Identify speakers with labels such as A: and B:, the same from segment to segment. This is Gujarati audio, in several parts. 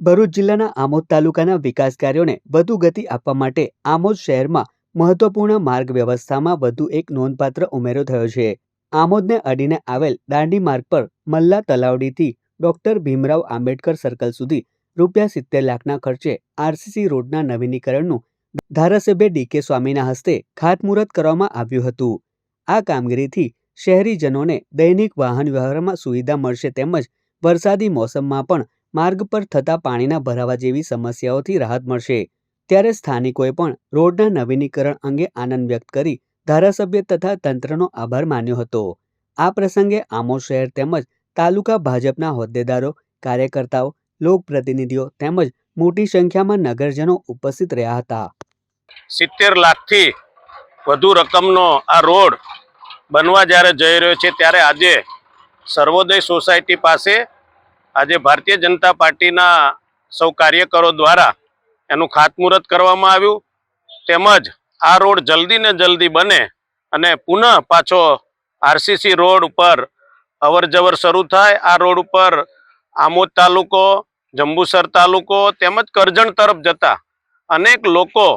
A: ભરૂચ જિલ્લાના આમોદ તાલુકાના વિકાસ કાર્યોને વધુ ગતિ આપવા માટે આમોદ શહેરમાં મહત્વપૂર્ણ માર્ગ વ્યવસ્થામાં વધુ એક નોંધપાત્ર ઉમેરો થયો છે. આમોદને અડીને આવેલ દાંડી માર્ગ પર મલ્લા તલાવડીથી ડોક્ટર ભીમરાવ આંબેડકર સર્કલ સુધી રૂપિયા સિત્તેર લાખના ખર્ચે આરસીસી રોડના નવીનીકરણનું ધારાસભ્ય ડીકે સ્વામીના હસ્તે ખાતમુહૂર્ત કરવામાં આવ્યું હતું. આ કામગીરીથી શહેરીજનોને દૈનિક વાહન વ્યવહારમાં સુવિધા મળશે તેમજ વરસાદી મોસમમાં પણ માર્ગ પર થતા પાણીના ભરાવા જેવી સમસ્યાઓથી રાહત મળશે. ત્યારે સ્થાનિકોએ પણ રોડના નવીનીકરણ અંગે આનંદ વ્યક્ત કરી ધારાસભ્ય તથા તંત્રનો આભાર માન્યો હતો. આ પ્રસંગે આમોદ શહેર તેમજ તાલુકા ભાજપના હોદ્દેદારો, કાર્યકર્તાઓ, લોકપ્રતિનિધિઓ તેમજ મોટી સંખ્યામાં નગરજનો ઉપસ્થિત રહ્યા હતા.
B: સિત્તેર લાખથી વધુ રકમનો આ રોડ બનવા જ્યારે જઈ રહ્યો છે ત્યારે આજે સર્વોદય સોસાયટી પાસે આજે ભારતીય જનતા પાર્ટીના સૌ કાર્યકરો દ્વારા એનું ખાતમુહૂર્ત કરવામાં આવ્યું. તેમજ આ રોડ જલ્દી ને જલ્દી બને અને પુનઃ પાછો આરસીસી રોડ ઉપર અવર જવર શરૂ થાય. આ રોડ ઉપર આમોદ તાલુકો, જંબુસર તાલુકો તેમજ કરજણ તરફ જતા અનેક લોકો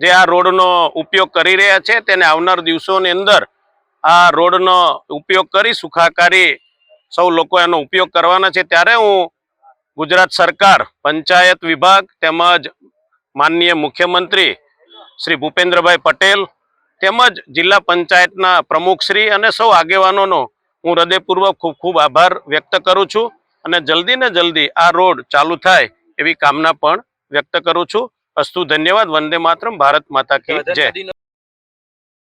B: જે આ રોડનો ઉપયોગ કરી રહ્યા છે, તેને આવનાર દિવસોની અંદર આ રોડનો ઉપયોગ કરી સુખાકારી સૌ લોકો એનો ઉપયોગ કરવાના છે. ત્યારે હું ગુજરાત સરકાર પંચાયત વિભાગ તેમજ માનનીય મુખ્યમંત્રી શ્રી ભૂપેન્દ્રભાઈ પટેલ તેમજ જિલ્લા પંચાયતના પ્રમુખશ્રી અને સૌ આગેવાનોનો હું હૃદયપૂર્વક ખૂબ ખૂબ આભાર વ્યક્ત કરું છું અને જલ્દી ને જલ્દી આ રોડ ચાલુ થાય એવી કામના પણ વ્યક્ત કરું છું. અસ્તુ ધન્યવાદ. વંદે માતરમ. ભારત માતા કી જય.